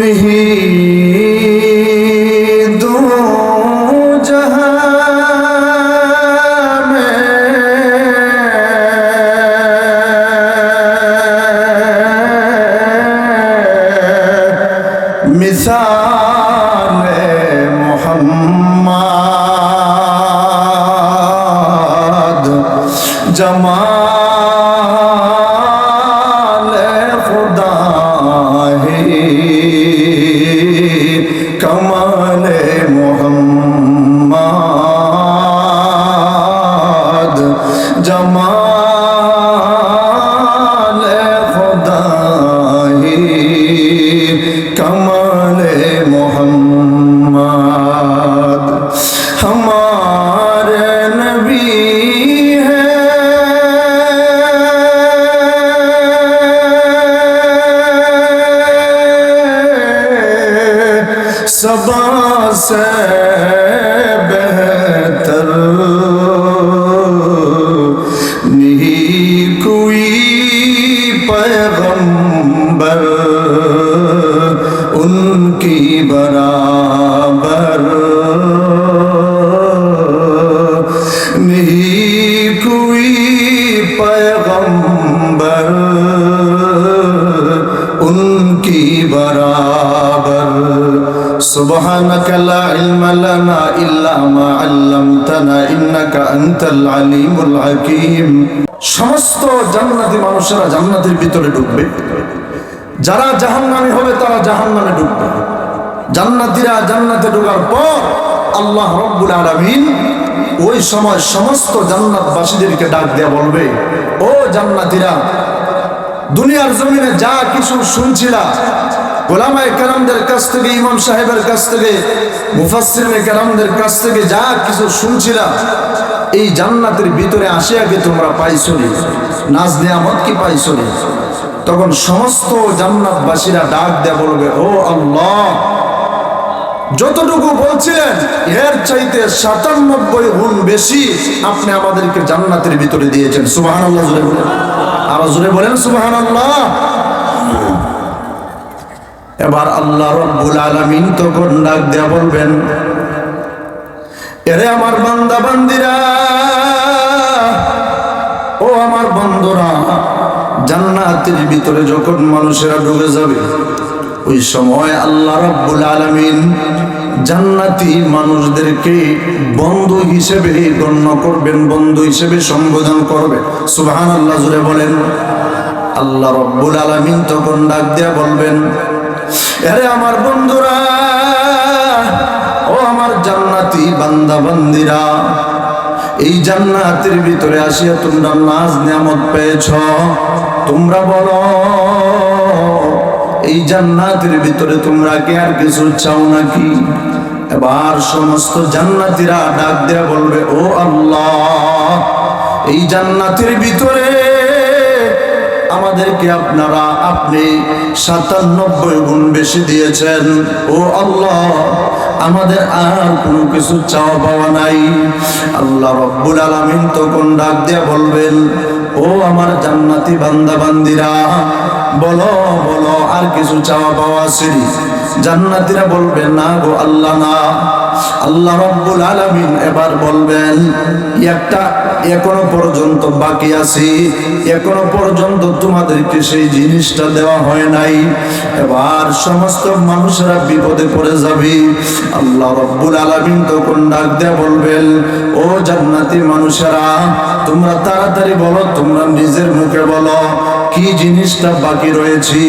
ही سبحانك لا علم لنا إلا ما علمتنا إنك أنت العليم الحكيم সমস্ত জান্নাতি মানুষেরা জান্নাতের ভিতরে ঢুকবে যারা জাহান্নামী হবে তারা জাহান্নামে ঢুকবে জান্নাতীরা জান্নাতে ঢোকার পর আল্লাহ রব্বুল আলামিন ওই সময় সমস্ত জান্নাতবাসীদেরকে ডাক দেয়া বলবে ও জান্নাতীরা দুনিয়ার জমিনে যা কিছু শুনছিলা এই জান্নাতের ভিতরে তোমরা পাইছো নাজ কি পাইছো তখন সমস্ত জান্নাতবাসীরা ডাক দেয়া বলবে, ও আল্লাহ, যতটুকু বলছিলেন, এর চাইতে সাতানব্বই গুণ বেশি আপনি আমাদেরকে জান্নাতের ভিতরে দিয়েছেন। সুবাহান আল্লাহ জুড়ে বলেন। আরও বলেন সুবাহান আল্লাহ এবার আল্লাহ রব্বুল আলামিন তখন ডাক দেয়া বলবেন? এরে আমার বান্দা, বান্দিরা! ও আমার বন্ধুরা, জান্নাতের ভিতরে যখন মানুষেরা ঢুকে যাবে, ওই সময় আল্লাহ রব্বুল আলামিন জান্নাতি মানুষদেরকে বন্ধু হিসেবে গণ্য করবেন, বন্ধু হিসেবে সম্বোধন করবে। সুবহান আল্লাহ জুড়ে বলেন। আল্লাহ রব্বুল আলামিন তখন ডাক দিয়া বলবেন? আরে আমার বন্ধুরা, ও আমার জান্নাতি বান্দা বান্দিরা, এই জান্নাতের ভিতরে আসিয়া তোমরা নাজ নিয়ামত পেয়েছ। তোমরা বলো, এই জান্নাতের ভিতরে তোমরা কে আর কিছু চাও নাকি? এবার সমস্ত জান্নাতিরা ডাক দেয়া বলবে, ও আল্লাহ, এই জান্নাতের ভিতরে আমাদেরকে আপনারা আপনি সাতানব্বই গুণ বেশি দিয়েছেন। ও আল্লাহ, আমাদের আর কোনো কিছু চাওয়া পাওয়া নাই। আল্লাহ রব্বুল আলামিন তখন ডাক দিয়া বলবেন, ও আমার জান্নাতি বান্দা বান্দিরা, বলো বলো, আর কিছু চাওয়া পাওয়া আছে? জান্নাতিরা বলবেন না গো, আল্লাহ না। আল্লাহ রব্বুল আলামিন এবার বলবেন একটা এখনও পর্যন্ত বাকি আছে এখনও পর্যন্ত তোমাদেরকে সেই জিনিসটা দেওয়া হয় নাই। এবার সমস্ত মানুষেরা বিপদে পড়ে যাবে। আল্লাহ রব্বুল আলামিন তখন ডাক দেয়া বলবেন, ও জান্নাতি মানুষেরা, তোমরা তাড়াতাড়ি বলো, তোমরা নিজের মুখে বলো কি জিনিসটা বাকি রয়েছে?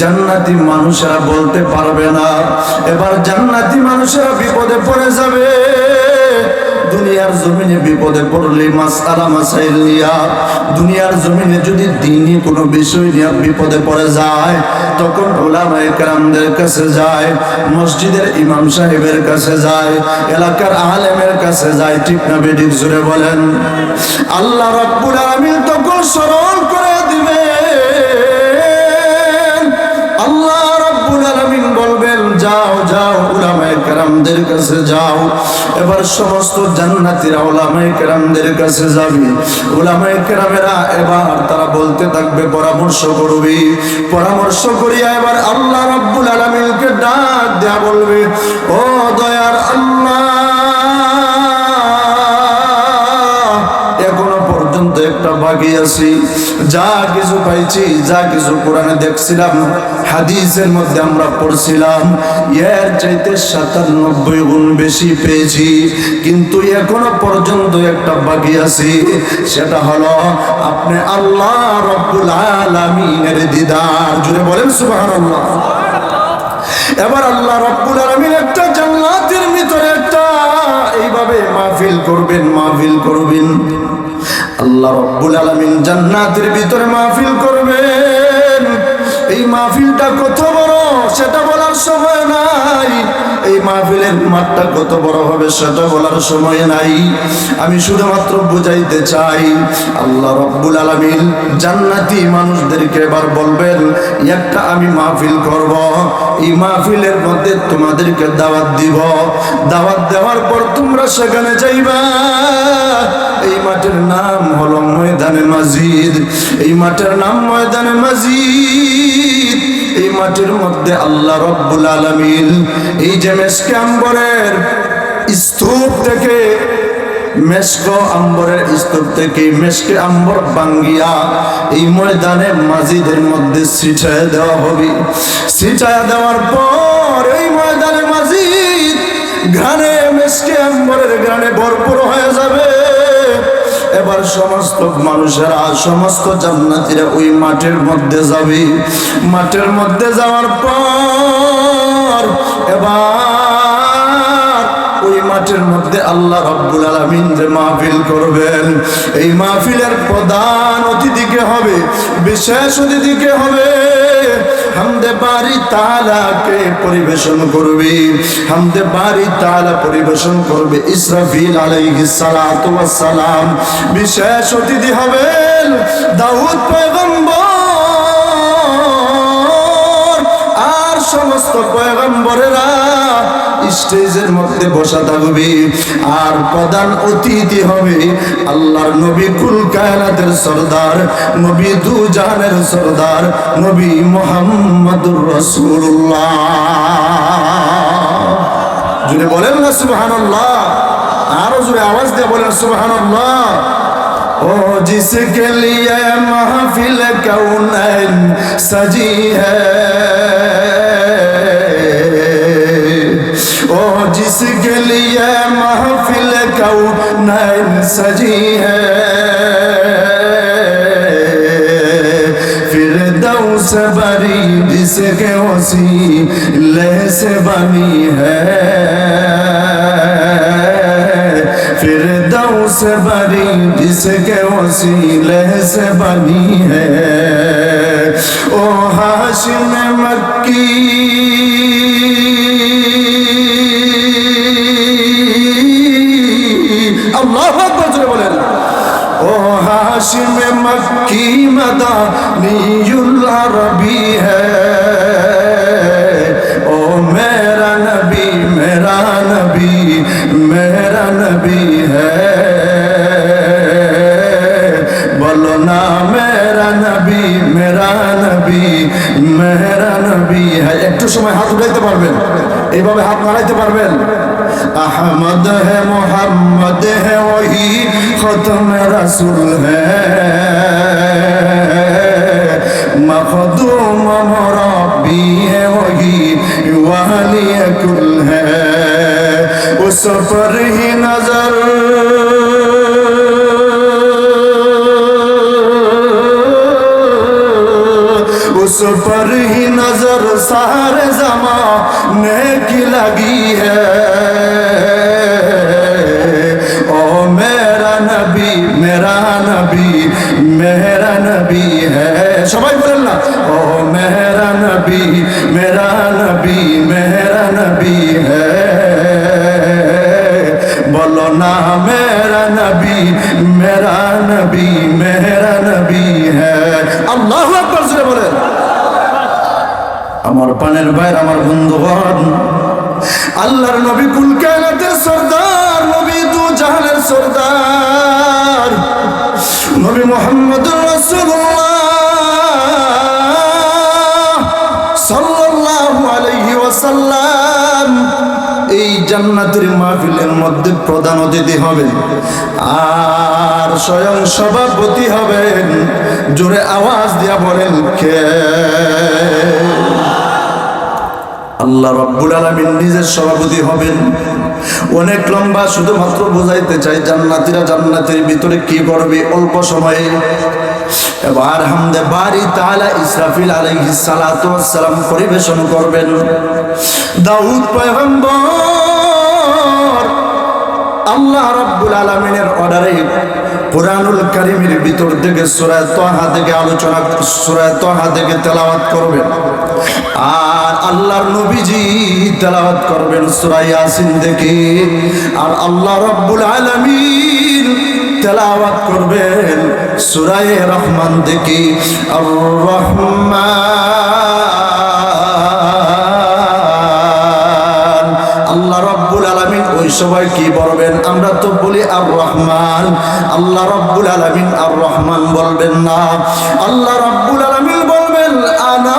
জান্নাতি মানুষেরা বলতে পারবে না। এবার জান্নাতি মানুষেরা বিপদে পড়ে যাবে। দুনিয়ার জমিনে বিপদে পড়লে মাসালা মাসাইল নিয়া, দুনিয়ার জমিনে যদি দিনই কোনো বিষয় নিয়ে বিপদে পড়ে যায়, তখন ওলামায়ে কেরামদের কাছে যায়, মসজিদের ইমাম সাহেবের কাছে যায়, এলাকার আলেমের কাছে যায়। ঠিক না বেডিক জুড়ে বলেন। আল্লাহ রাব্বুল আলামিন তখন স্মরণ করে যাও যাও, উলামায়ে কেরামদের কাছে যাও। এবার সমস্ত জান্নাতীরা উলামায়ে কেরামদের কাছে যাবে। উলামায়ে কেরামেরা এবার তারা বলতে থাকবে, পরামর্শ করবে। পরামর্শ করিয়া এবার আল্লাহ রাব্বুল আলামিনকে ডাক দেয়া বলবে, ও দয়ার আল্লাহ বাকি আছি যা কিছু পাইছি, যা কিছু কোরআনে দেখছিলাম, হাদিসের মধ্যে আমরা পড়ছিলাম, এর চাইতে সাতানব্বই গুণ বেশি পেয়েছি। কিন্তু এখনও পর্যন্ত একটা বাকি আছি, সেটা হলো আপনি আল্লাহ রব্বুল আলামিনের দিদার। জুড়ে বলেন সুবহানাল্লাহ। এবার আল্লাহ রব্বুল আলামিন একটা জান্নাতের ভিতরে একটা, এইভাবে মাহফিল করবেন মাহফিল করবেন। আল্লাহ রব্বুল আলামিন জান্নাতের ভিতরে মাহফিল করবেন। এই মাহফিলটা কত বড়? সেটা বলার সময় নাই। এই মাহফিলের মাঠটা কত বড় হবে সেটা বলার সময় নাই। আমি শুধুমাত্র বুঝাইতে চাই, আল্লাহ রব্বুল আলামিন জান্নাতি মানুষদেরকে এবার বলবেন, একটা আমি মাহফিল করব, এই মাহফিলের মধ্যে তোমাদেরকে দাওয়াত দিব। দাওয়াত দেওয়ার পর তোমরা সেখানে যাইবা। এই মাঠের নাম হলো ময়দানে মাজিদ এই মাঠের নাম ময়দানে মাজিদ মাঠের মধ্যে আল্লাহ রব্বুল আলামিন এই যে মেসকে আম্বরের স্তূপ থেকে, মেশক আম্বরের স্তূপ থেকে মেশকে আম্বর বাঙ্গিয়া এই ময়দানে মাজিদের মধ্যে ছিটায় দেওয়া হবে। ছিটায় দেওয়ার পর এই ময়দানে মাজিদ ঘানে আম্বরের ঘানে ভরপুর হয়ে যাবে। এবার সমস্ত মানুষেরা, সমস্ত জান্নাতীরা ওই মাঠের মধ্যে যাবে। মাঠের মধ্যে যাওয়ার পর এবার ওই মাঠের মধ্যে আল্লাহ রব্বুল আলামিন যে মাহফিল করবেন, এই মাহফিলের প্রধান অতিথিকে হবে, বিশেষ অতিথিকে হবে হামদে বাড়ি তালাকে পরিবেশন করবে? হামদে বাড়ি তালা পরিবেশন করবে ইসরাফিল আলাইহি সালাতু ওয়াস সালাম বিশেষ অতিথি হবেন দাউদ পয়গম্বর। আর সমস্ত পয়গম্বরেরা স্টেজের মধ্যে বসা থাকবে। আর প্রধান অতিথি হবে আল্লাহর নবী কুল কায়নাতের সর্দার, নবী দুজানের সর্দার, নবী মোহাম্মদুর রসুল্লাহ জুড়ে বলেন না সুবাহান্লাহ আরও জুড়ে আওয়াজ দিয়ে বলেন সুবাহান্লাহ ও জিসকে লিয়ে মাহফিল কৌন সজি হ্যাঁ जिसके लिए महफिल कौनैन सजी है। फिर से बरी जिसके वसीले से बनी है। फिर से बरी जिसके वसीले से बनी है। ओ हाशिम मक्की हाशिम मक्की मदानीयुल अरबी है ओ मेरा नबी मेरा नबी मेरा नबी है बोलो ना मेरा नबी मेरा नबी মেহরা নবী হ্যাঁ একটু সময় হাত উঠাইতে পারবেন এইভাবে হাত নাড়াইতে পারবেন احمد ہے، محمد ہے، وہی ختم رسول ہے۔ مخدوم مرابی ہے، وہی والی کل ہے۔ اس پر ہی نظر۔ اس پر ہی نظر سہا মেরা নবী মেহরা নবী है আল্লাহু আকবার জোরে বলেন। আমার পানের ভাইয়ের আমার বন্ধুগণ, আল্লাহর নবী কুল কায়নাতের সর্দার, নবী দু জাহানের সর্দার, নবী মোহাম্মদ রাসূলুল্লাহ সাল্লাল্লাহু আলাইহি ওয়াসাল্লাম। এই জান্নাতের মাহফিলের মধ্যে প্রধান অতিথি হবেন। আর স্বয়ং সভাপতি হবেন। জোরে আওয়াজ দিয়া বলেন, কে? আল্লাহ রব্বুল আলমিন নিজের সভাপতি হবেন। অনেক লম্বা শুধুমাত্র বোঝাইতে চাই জান্নাতিরা জান্নাতের ভিতরে কি করবে অল্প সময়ে। এবার হামদে বাড়ি তালা ইসরাফিল ওয়াস সালাম পরিবেশন করবেন। দাউদ পয়গম্বর আল্লাহ রাব্বুল আলামিনের অর্ডারে কোরআনুল কারীমের ভিতর থেকে সূরা তাহা থেকে আলোচনা, সূরা তাহা থেকে তেলাওয়াত করবেন। আর আল্লাহর নবীজি তেলাওয়াত করবেন সূরা ইয়াসিন থেকে। আর আল্লাহ রাব্বুল আলামিন তেলাওয়াত করবেন সূরা রহমান থেকে। আর রহমান, আল্লাহ রব্বুল আলামিন ওই সবাই কি বলবেন আমরা তো বলি আর রহমান আল্লাহ রব্বুল আলামিন আর রহমান বলবেন না। আল্লাহ রব্বুল আলামিন বলবেন, আনা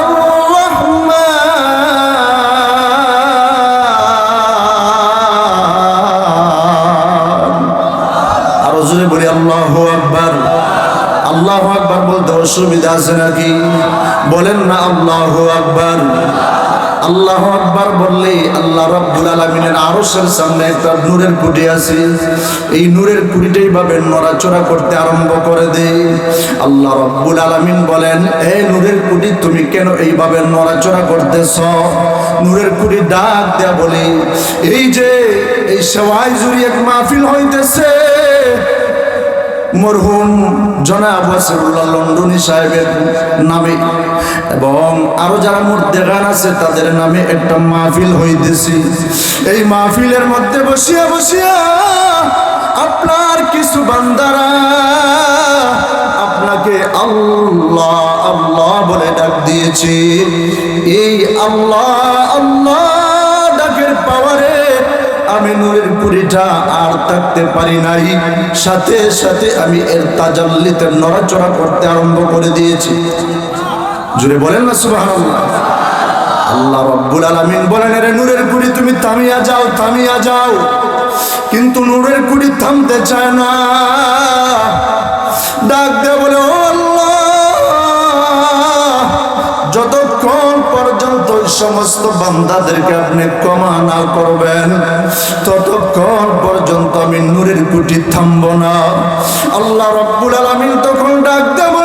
বলি, আল্লাহ আকবার। আল্লাহ আকবার বলতে অসুবিধা আছে নাকি? বলেন না, আল্লাহ আকবার। আল্লাহ আকবার বললে, আল্লাহ রব্বুল আলমিনের আরসের সামনে একটা নূরের কুটি আছে। এই নূরের কুটিটাই ভাবে নড়াচড়া করতে আরম্ভ করে দে। আল্লাহ রব্বুল আলমিন বলেন এই নূরের কুটি তুমি কেন এইভাবে নড়াচড়া করতেছ? নূরের কুটি ডাক দেয়া বলে, এই যে, এই সেওয়াই জুড়ি এক মাহফিল হইতেছে। মরহুম জনাব ওয়াসিরুল্লাহ লন্ডনী সাহেবের নামে। এবং আরও যারা মুর্দেগান আছে, তাদের নামে একটা মাহফিল হইতেছে। এই মাহফিলের মধ্যে বসিয়া বসিয়া আপনার কিছু বান্দারা আপনাকে আল্লাহ আল্লাহ বলে ডাক দিয়েছে। এই আল্লাহ আল্লাহ আমি নূরের পুরীটা আর থাকতে পারি নাই। সাথে সাথে আমি এর তাজাল্লিতে নড়াচড়া করতে আরম্ভ করে দিয়েছি। জুড়ে বলেন না, সুবহানাল্লাহ। আল্লাহ রব্বুল আলামিন বলেন রে নূরের কুড়ি তুমি থামিয়া যাও থামিয়া যাও। কিন্তু নূরের কুড়ি থামতে চায় না। ডাক দে বলে সমস্ত বান্দাদেরকে আপনি ক্ষমা না করবেন। ততক্ষণ পর্যন্ত আমি নূরের কুটি থামব না। আল্লাহ রব্বুল আলমিন তখন ডাক বললেন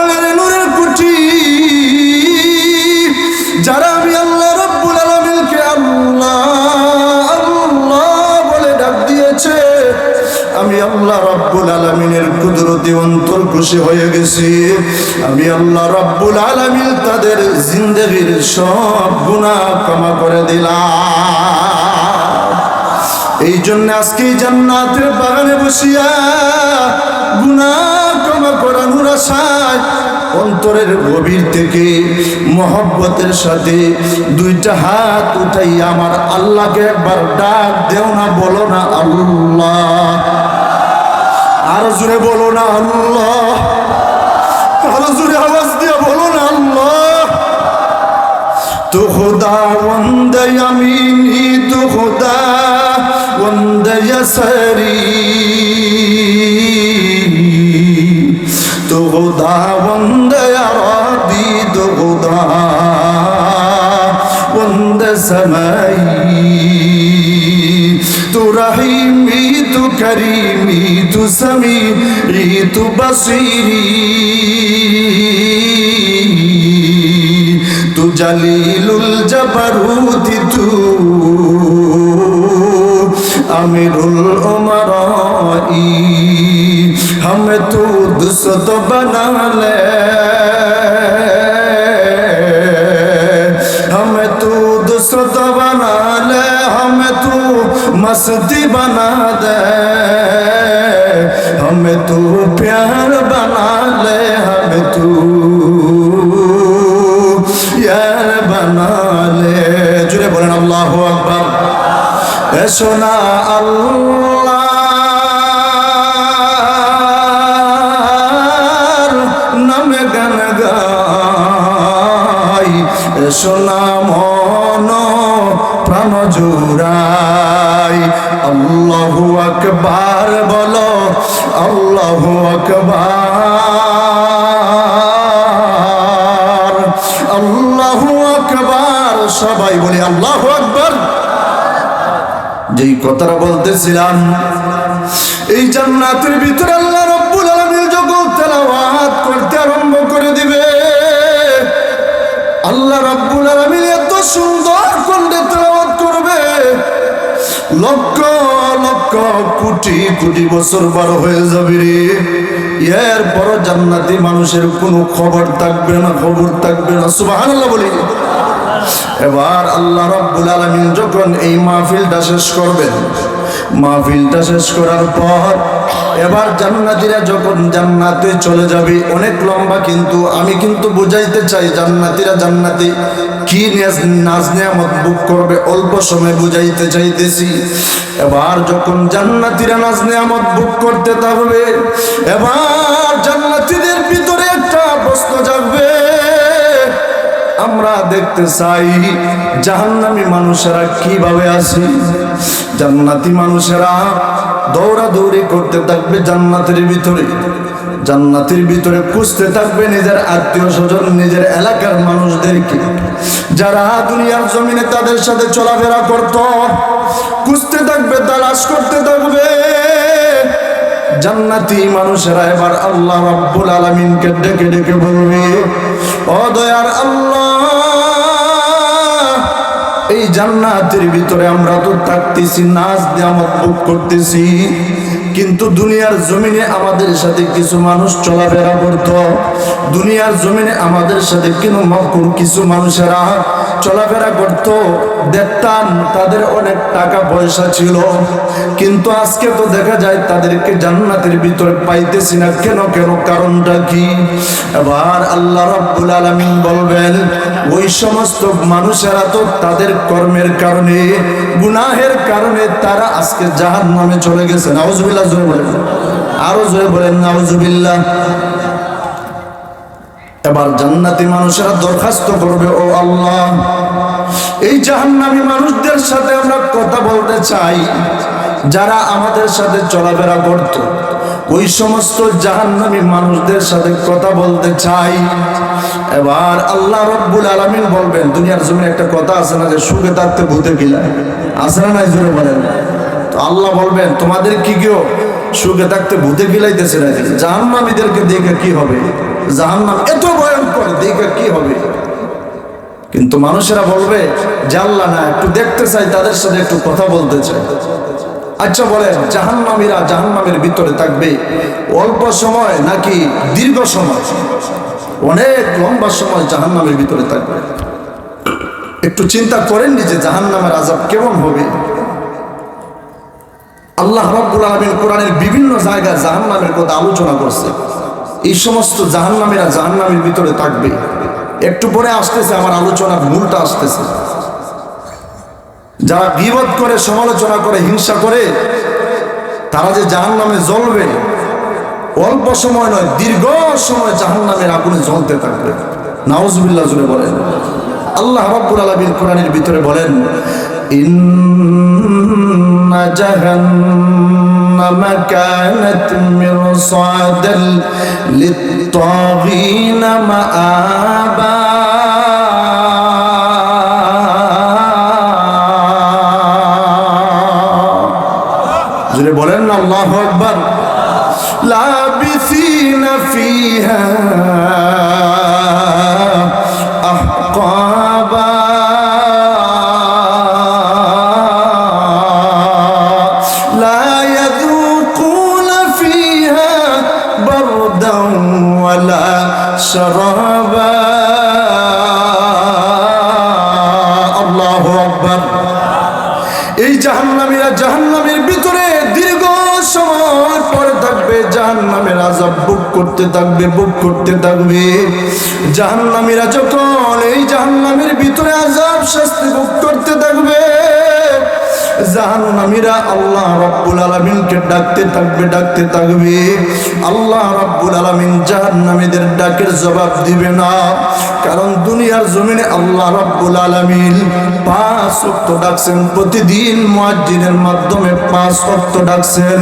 আল্লাহ রব্বুল আলমিনের কুদরতি অন্তর খুশি হয়ে গেছি। আমি আল্লাহ রব্বুল আলমিন তাদের জিন্দগির সব গুণা ক্ষমা করে দিলাম। এই জন্য আজকে জান্নাতের বাগানে বসিয়া গুণা ক্ষমা করানোর আশায় অন্তরের গভীর থেকে মহব্বতের সাথে দুইটা হাত উঠাই আমার আল্লাহকে একবার ডাক দেও না, বলো না আল্লাহ। আরও জোরে বলো না আল্লাহ। আরও জোরে আওয়াজ দিয়ে বলো না আল্লাহ। তো খুদা, বন্দ ইয়ামিনি তো খুদা, বন্দ ইয়াসারি। তো খুদা, বন্দ ইয়ারাদি তো খুদা, বন্দ সামাই। তু রহিমি, তু করিমি। سميعت بصيري تو جليل الجبروت تو امیر العمرائی ہم تو دست بنا لے ہم تو دست بنا لے ہم تو مست সোনা আল্লাহ নামে গান গাই। সোনা মন, প্রাণ জোড়াই। আল্লাহ আকবার বলো, আল্লাহ আকবার। আল্লাহ আকবার, সবাই বলে আল্লাহ আকবার। যেই কথাটা বলতেছিলাম, এই জান্নাতের ভিতরে আল্লাহ রব্বুল আলামিন যখন তেলাওয়াত করতে আরম্ভ করে দিবে, আল্লাহ রব্বুল আলামিন এত সুন্দর কণ্ঠে তেলাওয়াত করবে। লক্ষ লক্ষ কোটি কোটি বছর বার হয়ে যাবে রে। এর বড় জান্নাতি মানুষের কোনো খবর থাকবে না, খবর থাকবে না। সুবহানাল্লাহ বলি। এবার আল্লাহ রব্বুল আলমিন যখন এই মাহফিলটা শেষ করবেন, মাহফিলটা শেষ করার পর এবার জান্নাতিরা যখন জান্নাতে চলে যাবে, অনেক লম্বা কিন্তু, আমি কিন্তু বুঝাইতে চাই জান্নাতিরা জান্নাতি কি নাজ- নিয়ামত বুক করবে, অল্প সময় বুঝাইতে চাইতেছি। এবার যখন জান্নাতিরা নাজ নিয়ামত বুক করতে থাকবে, এবার জান্নাতিদের ভিতরে একটা প্রশ্ন জাগবে আমরা দেখতে চাই, জাহান্নামি মানুষেরা কীভাবে আছে? জান্নাতি মানুষেরা দৌড়াদৌড়ি করতে থাকবে জান্নাতের ভিতরে। জান্নাতের ভিতরে খুঁজতে থাকবে নিজের আত্মীয় স্বজন, নিজের এলাকার মানুষদেরকে। যারা দুনিয়ার জমিনে তাদের সাথে চলাফেরা করত, খুঁজতে থাকবে, তালাশ করতে থাকবে। জান্নাতি মানুষেরা এবার আল্লাহ রাব্বুল আলামিনকে ডেকে ডেকে বলবে ও দয়ার আল্লাহ, এই জান্নাতের ভিতরে আমরা তো থাকতেছি, নাচ নিয়ামত ভোগ করতেছি। কিন্তু দুনিয়ার জমিনে আমাদের সাথে কিছু মানুষ চলাফেরা করত। দুনিয়ার জমিনে আমাদের সাথে কিন্তু কিছু মানুষেরা চলাফেরা করত, দেখতাম তাদের অনেক টাকা পয়সা ছিল। কিন্তু আজকে তো দেখা যায় তাদেরকে জান্নাতের ভিতরে পাইতেছি না। কেন কেন, কারণটা কি? এবার আল্লাহ রাব্বুল আলামিন বলবেন, ওই সমস্ত মানুষেরা তো তাদের কর্মের কারণে, গুনাহের কারণে তারা আজকে জাহান নামে চলে গেছে। নাউজুবিল্লাহ, জোরে বলেন। আরও জোরে বলেন, নাউজুবিল্লাহ। এবার জান্নাতি মানুষেরা দরখাস্ত করবে, ও আল্লাহ, এই জাহান্নামী মানুষদের সাথে আমরা কথা বলতে চাই। যারা আমাদের সাথে চলাফেরা করত, ওই সমস্ত জাহান্নামি মানুষদের সাথে কথা বলতে চাই। এবার আল্লাহ রব্বুল আলামিন বলবেন, দুনিয়ার জমিনে একটা কথা আছে না যে, সুখে থাকতে ভূতে গিলায় আছে না নাই জোরে বলেন? তো আল্লাহ বলবেন, তোমাদের কি কেউ সুখে থাকতে ভূতে গিলাইতেছে নাকি জাহান্নামীদেরকে দেখে কি হবে? জাহান্নাম এত ভয়ঙ্কর, দেখে কি হবে? কিন্তু মানুষেরা বলবে জানলা না, একটু দেখতে চাই, তাদের সাথে একটু কথা বলতে চাই। আচ্ছা বলেন, জাহান্নামীরা জাহান্নামের ভিতরে থাকবে অল্প সময় নাকি দীর্ঘ সময়? অনেক লম্বা সময় জাহান্নামের ভিতরে থাকবে। একটু চিন্তা করেননি যে জাহান্নামের আজাব কেমন হবে? আল্লাহ রব্বুল আলমিন কোরআনের বিভিন্ন জায়গায় জাহান্নামের কথা আলোচনা করছে। এই সমস্ত জাহান্নামীরা জাহান্নামের ভিতরে থাকবে। একটু পরে আসতেছে, আমার আলোচনার মূলটা আসতেছে। যারা বিপদ করে, সমালোচনা করে, হিংসা করে, তারা যে জাহান নামে জ্বলবে, অল্প সময় নয়, দীর্ঘ সময় জাহান্নামের আগুনে জ্বলতে থাকবে। নাউজুবিল্লাহ জুড়ে বলেন। আল্লাহ রব্বুল আলমিন কোরআনের ভিতরে বলেন, ইন্না জাহান্নামা কানাত মিরসাদাল লিত্তাগিনা মাআবা জুড়ে বলেন না আল্লাহ আকবার। লাবিসিনা ফিহা করতে থাকবে বুক করতে থাকবে। জাহান্নামীরা যখন এই জাহান্নামের ভিতরে আজাব শাস্তি বুক করতে থাকবে জাহান্নামীরা আল্লাহ রাব্বুল আলামিনকে ডাকতে থাকবে ডাকতে থাকবে। আল্লাহ রাব্বুল আলামিন জাহান্নামীদের ডাকের জবাব দিবে না। কারণ দুনিয়ার জমিনে আল্লাহ রাব্বুল আলামিন পাঁচ ওয়াক্ত ডাকছেন। প্রতিদিন মুয়াজ্জিনের মাধ্যমে পাঁচ ওয়াক্ত ডাকছেন।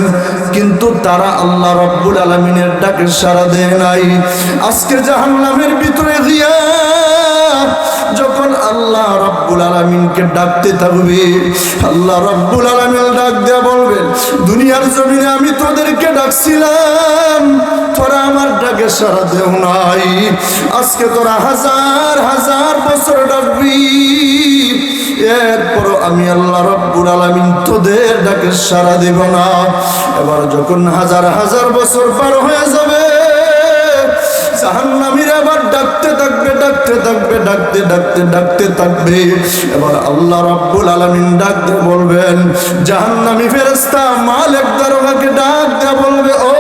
কিন্তু তারা আল্লাহ রাব্বুল আলামিনের ডাকের সারা দেয় নাই। আজকে জাহান্নামের ভিতরে দিয়া আল্লাহ রব্বুল আলমিনকে ডাকতে থাকবে। আল্লাহ রব্বুল আলমিন ডাক দেয়া বলবেন, দুনিয়ার জমিনে আমি তোদেরকে ডাকছিলাম, তোরা আমার ডাকে সারা দেও নাই। আজকে তোরা হাজার হাজার বছর ডাকবি। এরপর আমি আল্লাহ রব্বুল আলমিন তোদের ডাকে সারা দেব না। এবার যখন হাজার হাজার বছর পার হয়ে যাবে জাহান্নামীর আবার ডাকতে থাকবে ডাকতে থাকবে, ডাকতে ডাকতে ডাকতে থাকবে। এবার আল্লাহ রাব্বুল আলামিন ডাকতে বলবেন, জাহান্নামী ফেরেশতা মালিক দারোগাকে ডাক দিয়ে বলবে, ও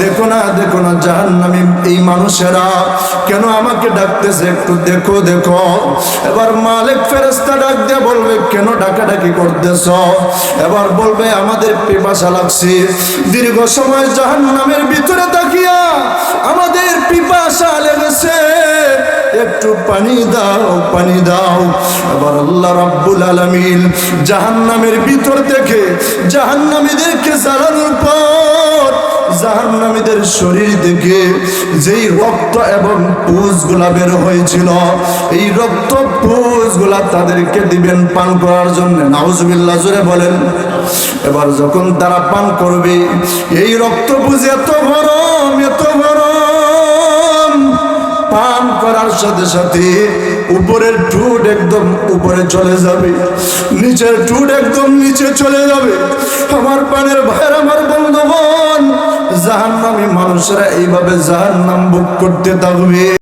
দেখো না দেখো না জাহান্নামী এই মানুষেরা কেন আমাকে ডাকতেছে একটু দেখো দেখো। এবার মালিক ফেরেশতা ডাক দিয়ে বলবে, কেন ডাকাডাকি করতেছ? এবার বলবে, আমাদের পিপাসা লাগছে। দীর্ঘ সময় জাহান্নামের ভিতরে তাকিয়া আমাদের পিপাসা লেগেছে। একটু পানি দাও পানি দাও। এবার আল্লাহ রাব্বুল আলামিন জাহান্নামের ভিতর থেকে জাহান্নামীদেরকে জ্বালানোর পর জাহান্নামীদের শরীর থেকে যেই রক্ত এবং পুষগুলা বের হয়েছিল, এই রক্ত পুষগুলা তাদেরকে দিবেন পান করার জন্য। নাউজুবিল্লাহ, জোরে বলেন। এবার যখন তারা পান করবে, এই রক্ত পুষ এত গরম এত গরম। পান করার সাথে সাথে উপরের টুট একদম উপরে চলে যাবে, নিচের টুট একদম নিচে চলে যাবে। আমার পানের ভাইয়ের, আমার বন্ধুগণ, জাহান্নামী মানুষেরা এইভাবে জাহান্নাম বুক করতে থাকবে।